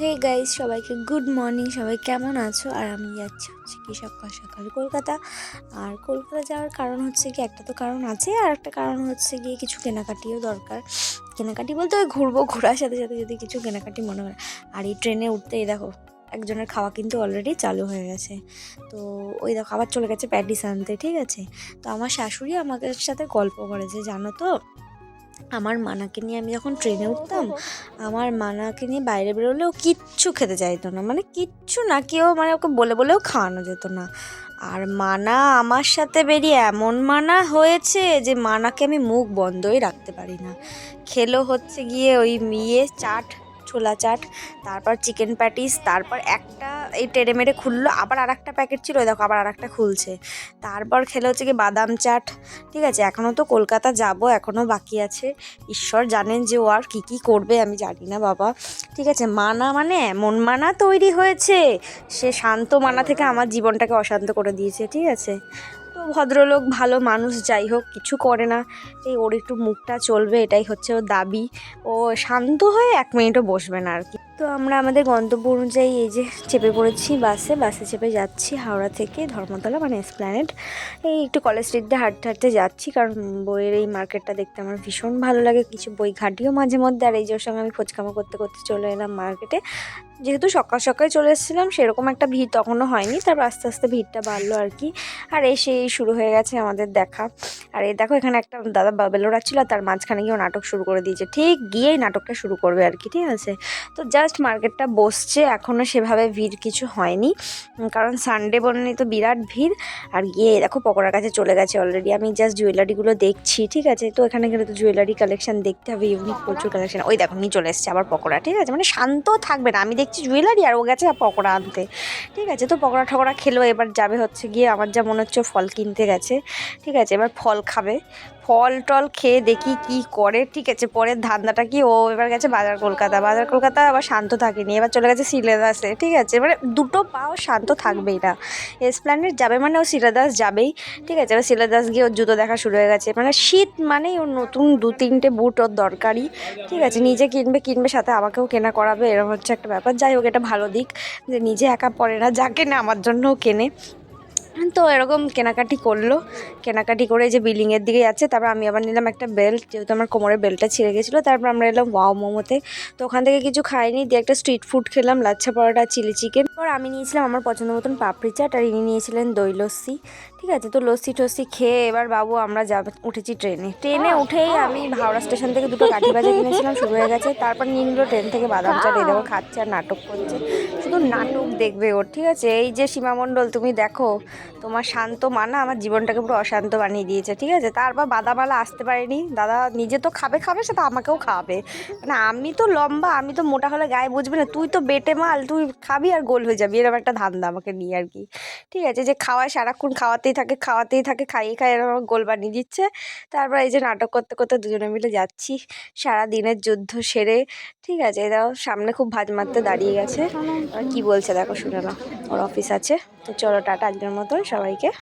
হে guys সবাইকে good morning সবাই কেমন আছো? আর আমি যাচ্ছি হচ্ছে কি সকাল সকাল কলকাতা। আর কলকাতা যাওয়ার কারণ হচ্ছে কি, একটা তো কারণ আছে, আর একটা কারণ হচ্ছে গিয়ে কিছু কেনাকাটিও দরকার। কেনাকাটি বলতে ওই ঘুরবো, ঘোরার সাথে সাথে যদি কিছু কেনাকাটি মনে হয়। আর এই ট্রেনে উঠতেই দেখো, একজনের খাওয়া কিন্তু অলরেডি চালু হয়ে গেছে। তো ওই দেখো, আবার চলে গেছে প্যাটিস আনতে, ঠিক আছে? তো আমার শাশুড়ি আমাদের সাথে গল্প করেছে, জানো তো? আমার মানাকে নিয়ে আমি যখন ট্রেনে উঠতাম, আমার মানাকে নিয়ে বাইরে বেরোলেও কিচ্ছু খেতে চাইতো না। মানে কিচ্ছু না, কেউ মানে ওকে বলে বলেও খাওয়ানো যেত না। আর মানা আমার সাথে বেরিয়ে এমন মানা হয়েছে যে মানাকে আমি মুখ বন্ধই রাখতে পারি না। খেলো হচ্ছে গিয়ে ওই ইয়ে চাট ছোলা চাট, তারপর চিকেন প্যাটিস তারপর একটা এই টেড়ে মেরে খুললো, আবার আর একটা প্যাকেট ছিল, দেখো আবার আর একটা খুলছে। তারপর খেলে হচ্ছে কি বাদাম চাট, ঠিক আছে? এখনও তো কলকাতা যাব এখনও বাকি আছে। ঈশ্বর জানেন যে ও আর কী কী করবে, আমি জানি না বাবা। ঠিক আছে, মানা মানে এমন মানা তৈরি হয়েছে, সে শান্ত মানা থেকে আমার জীবনটাকে অশান্ত করে দিয়েছে, ঠিক আছে? ভদ্রলোক, ভালো মানুষ, যাই হোক, কিছু করে না। এই ওর একটু মুখটা চলবে, এটাই হচ্ছে ওর দাবি। ও শান্ত হয়ে এক মিনিটও বসবে না আর কি। তো আমরা আমাদের গন্তব্য অনুযায়ী এই যে চেপে পড়েছি বাসে বাসে চেপে যাচ্ছি হাওড়া থেকে ধর্মতলা মানে এসপ্ল্যানেড এই একটু কলেজ স্ট্রিট দিয়ে হাঁটতে হাঁটতে যাচ্ছি কারণ বইয়ের এই মার্কেটটা দেখতে আমার ভীষণ ভালো লাগে। কিছু বই ঘাটিও মাঝে মধ্যে আর এই যে ওর সঙ্গে আমি খোঁজকামা করতে করতে চলে এলাম মার্কেটে যেহেতু সকাল সকাল চলে এসেছিলাম, সেরকম একটা ভিড় তখনও হয়নি। তারপর আস্তে আস্তে ভিড়টা বাড়লো আর কি। আর এসেই শুরু হয়ে গেছে আমাদের দেখা। আর এই দেখো এখানে একটা দাদা বাবেলো রাখছিল আর তার মাঝখানে গিয়েও নাটক শুরু করে দিয়েছে। ঠিক গিয়েই নাটকটা শুরু করবে আর কি, ঠিক আছে? তো জাস্ট মার্কেটটা বসছে এখনও সেভাবে ভিড় কিছু হয়নি। কারণ সানডে বলেনি তো বিরাট ভিড়। আর গিয়ে দেখো পকোড়ার কাছে চলে গেছে অলরেডি আমি জাস্ট জুয়েলারিগুলো দেখছি, ঠিক আছে? তো এখানে গেলে তো জুয়েলারি কালেকশন দেখতে হবে ইউনিক প্রচুর কালেকশন ওই দেখো, নিয়ে চলে এসছে আবার পকোড়া, ঠিক আছে? মানে শান্ত থাকবে না। আমি দেখছি জুয়েলারি আর ও গেছে আর পকোড়া আনতে, ঠিক আছে? তো পকোড়া ঠকোড়া খেলো, এবার যাবে হচ্ছে গিয়ে আমার যা মনে হচ্ছে ফল কিনতে গেছে, ঠিক আছে? এবার ফল খাবে। ফল টল খেয়ে দেখি কি করে, ঠিক আছে, পরের ধান্দাটা কি? ও এবার গেছে বাজার কলকাতা বাজার কলকাতা আবার শান্ত থাকেনি, এবার চলে গেছে সিলেদাসে ঠিক আছে এবারে দুটো পাও শান্ত থাকবেই না। এসপ্ল্যানেট যাবে মানে ও সিলেদাস যাবেই, ঠিক আছে, এবার সিলেদাস গিয়ে ওর জুতো দেখা শুরু হয়ে গেছে মানে শীত মানেই ওর নতুন দু তিনটে বুট ওর দরকারি ঠিক আছে, নিজে কিনবে কিনবে, সাথে আমাকেও কেনা করাবে এরকম হচ্ছে একটা ব্যাপার। যাই হোক, এটা ভালো দিক যে নিজে একা পড়ে না যা কেনে আমার জন্যও কেনে। তো এরকম কেনাকাটি করল। কেনাকাটি করে যে বিল্ডিংয়ের দিকে যাচ্ছে, তারপর আমি আবার নিলাম একটা বেল্ট, যেহেতু আমার কোমরের বেল্টটা ছিঁড়ে গেছিল, তারপর আমরা এলাম ওয়াও মোমোতে। তো ওখান থেকে কিছু খাইনি, দিয়ে একটা স্ট্রিট ফুড খেলাম, লাচ্ছা পরোটা, চিলি চিকেন। পর আমি নিয়েছিলাম আমার পছন্দ মতন পাপড়ি চাট, আর ইনি নিয়েছিলেন দই লস্যি। ঠিক আছে, তো লস্যি টস্যি খেয়ে এবার বাবু আমরা যাব, উঠেছি ট্রেনে। ট্রেনে উঠেই আমি হাওড়া স্টেশন থেকে দুটো কাঠি বাজা কিনেছিলাম, শুরু হয়ে গেছে। তারপর নিয়ে ট্রেন থেকে বাদাম চাট এই দেখো খাচ্ছে আর নাটক করছে। শুধু নাটক দেখবে ওর ঠিক আছে? এই যে সীমামণ্ডল, তুমি দেখো, তোমার শান্ত মানা আমার জীবনটাকে পুরো অশান্ত বানিয়ে দিয়েছে, ঠিক আছে? তারপর বাদামালা আসতে পারেনি। দাদা নিজে তো খাবে খাবে সেটা আমাকেও খাওয়াবে মানে আমি তো লম্বা, আমি তো মোটা হলে গায়ে বুঝবে না, তুই তো বেটে মাল, তুই খাবি আর গোল হয়ে যাবি, এরকম একটা ধান্দা আমাকে নিয়ে আর কি। ঠিক আছে, যে খাওয়ায় সারাক্ষণ খাওয়াতেই থাকে, খাওয়াতেই থাকে, খাইয়ে খাইয়ে আমার গোল বানিয়ে দিচ্ছে। তারপর এই যে নাটক করতে করতে দুজনে মিলে যাচ্ছি। সারা দিনের যুদ্ধ সেরে, ঠিক আছে? এরাও সামনে খুব ভাজ মারতে দাঁড়িয়ে গেছে। কি বলছে দেখো, শুনে না ওর অফিস আছে। তো চলো টাটা আজকের মতন সবাইকে।